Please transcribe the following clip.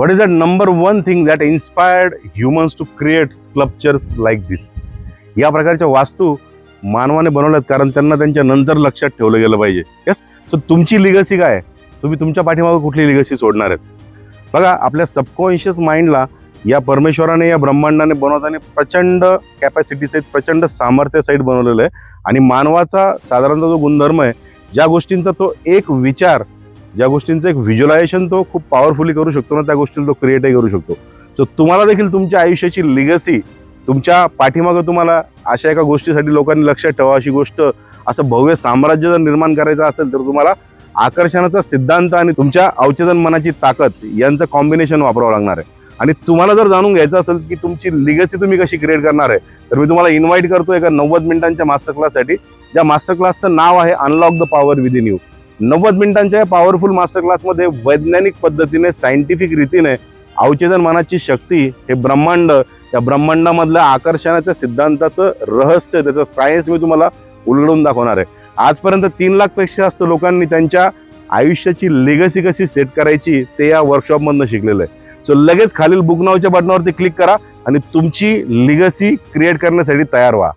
What is that number one thing that inspired humans to create sculptures like this? या प्रकारच्या वास्तू मानवाने बनवल्यात कारण त्यांना त्यांच्या नंतर लक्षात ठेवलं गेलं पाहिजे येस सो तुमची लिगसी काय आहे? तुम्ही तुमच्या पाठीमागे कुठली लिगसी सोडणार आहेत बघा आपल्या सबकॉन्शियस माइंडला या परमेश्वराने या ब्रह्मांडाने बनवताना प्रचंड कॅपॅसिटी सहित प्रचंड सामर्थ्य सहित बनवलेलं आहे आणि मानवाचा साधारणतः जो गुणधर्म आहे ज्या गोष्टींचा तो एक विचार ज्या गोष्टींचं एक व्हिज्युलायझेशन तो खूप पॉवरफुली करू शकतो ना त्या गोष्टीला तो क्रिएटही करू शकतो. सो तुम्हाला देखील तुमच्या आयुष्याची लिगसी तुमच्या पाठीमागं तुम्हाला अशा एका गोष्टीसाठी लोकांनी लक्षात ठेवा. अशी गोष्ट असं भव्य साम्राज्य जर निर्माण करायचं असेल तर तुम्हाला आकर्षणाचा सिद्धांत आणि तुमच्या अवचेतन मनाची ताकद यांचं कॉम्बिनेशन वापरावं लागणार आहे. आणि तुम्हाला जर जाणून घ्यायचं असेल की तुमची लिगसी तुम्ही कशी क्रिएट करणार आहे तर मी तुम्हाला इन्व्हाइट करतो एका नव्वद मिनिटांच्या मास्टर क्लाससाठी ज्या मास्टर क्लासचं नाव आहे unlock the power within you नव्वद मिनिटांच्या या पॉवरफुल मास्टर क्लासमध्ये वैज्ञानिक पद्धतीने सायंटिफिक रीतीने अवचेतन मनाची शक्ती हे ब्रह्मांड या ब्रह्मांडामधल्या आकर्षणाच्या सिद्धांताचं रहस्य त्याचं सायन्स मी तुम्हाला उलगडून दाखवणार आहे. आजपर्यंत तीन लाखपेक्षा जास्त लोकांनी त्यांच्या आयुष्याची लेगसी कशी सेट करायची ते या वर्कशॉपमधनं शिकलेलं आहे. सो लगेच खालील बुक नावच्या बटनावरती क्लिक करा आणि तुमची लिगसी क्रिएट करण्यासाठी तयार व्हा.